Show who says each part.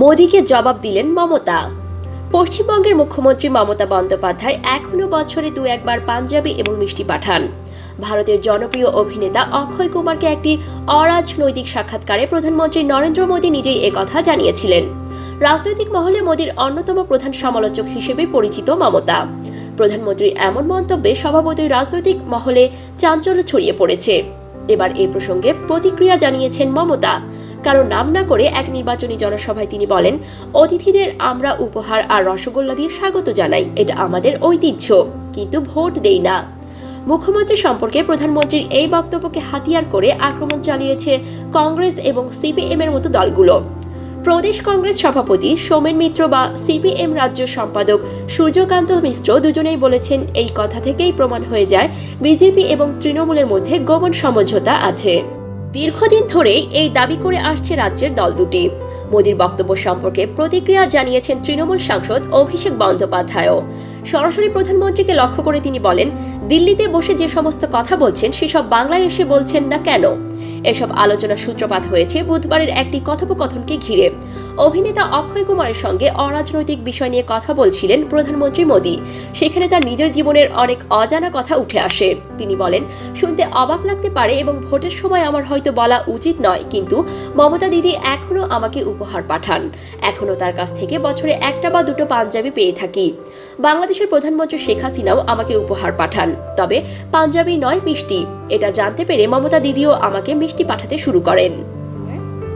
Speaker 1: মোদীকে জবাব দিলেন মমতা। পশ্চিমবঙ্গের মুখ্যমন্ত্রী মমতা বন্দ্যোপাধ্যায় এখনও বছরে দু একবার পাঞ্জাবি এবং মিষ্টি পাঠান। ভারতের জনপ্রিয় অভিনেতা অক্ষয় কুমারকে একটি অরাজনৈতিক সাক্ষাৎকারে প্রধানমন্ত্রী নরেন্দ্র মোদী নিজেই একথা জানিয়েছিলেন। রাজনৈতিক মহলে মোদীর অন্যতম প্রধান সমালোচক হিসেবে পরিচিত মমতা। প্রধানমন্ত্রীর এমন মন্তব্যে স্বভাবতই রাজনৈতিক মহলে চাঞ্চল্য ছড়িয়ে পড়েছে। এবার এই প্রসঙ্গে প্রতিক্রিয়া জানিয়েছেন মমতা। কারও নাম না করে এক নির্বাচনী জনসভায় তিনি বলেন, অতিথিদের আমরা উপহার আর রসগোল্লা দিয়ে স্বাগত জানাই, এটা আমাদের ঐতিহ্য, কিন্তু ভোট দেই না। মুখ্যমন্ত্রী সম্পর্কে প্রধানমন্ত্রীর এই বক্তব্যকে হাতিয়ার করে আক্রমণ চালিয়েছে কংগ্রেস এবং সিপিএম এর মতো দলগুলো। প্রদেশ কংগ্রেস সভাপতি সোমেন মিত্র বা সিপিএম রাজ্য সম্পাদক সূর্যকান্ত মিশ্র দুজনেই বলেছেন, এই কথা থেকেই প্রমাণ হয়ে যায়, বিজেপি এবং তৃণমূলের মধ্যে গোপন সমঝোতা আছে। দীর্ঘদিন ধরেই এই দাবি করে আসছে রাজ্যের দল দুটি। মোদীর বক্তব্য সম্পর্কে প্রতিক্রিয়া জানিয়েছেন তৃণমূল সাংসদ অভিষেক বন্দ্যোপাধ্যায়ও। সরাসরি প্রধানমন্ত্রীকে লক্ষ্য করে তিনি বলেন, দিল্লিতে বসে যে সমস্ত কথা বলছেন, সেসব বাংলায় এসে বলছেন না কেন? এসব আলোচনা সূত্রপাত হয়েছে বুধবারের একটি কথোপকথনকে ঘিরে। অভিনেতা অক্ষয় কুমারের সঙ্গে অরাজনৈতিক বিষয় নিয়ে কথা বলছিলেন প্রধানমন্ত্রী মোদী। সেখানে তার নিজের জীবনের অনেক অজানা কথা উঠে আসে। তিনি বলেন, শুনতে অবাক লাগতে পারে এবং ভোটের সময় আমার হয়তো বলা উচিত নয়, কিন্তু মমতা দিদি এখনও আমাকে উপহার পাঠান। এখনও তার কাছ থেকে বছরে একটা বা দুটো পাঞ্জাবি পেয়ে থাকি। বাংলাদেশের প্রধানমন্ত্রী শেখ হাসিনাও আমাকে উপহার পাঠান। তবে পাঞ্জাবি নয়, মিষ্টি। এটা জানতে পেরে মমতা দিদিও আমাকে মিষ্টি পাঠাতে শুরু করেন।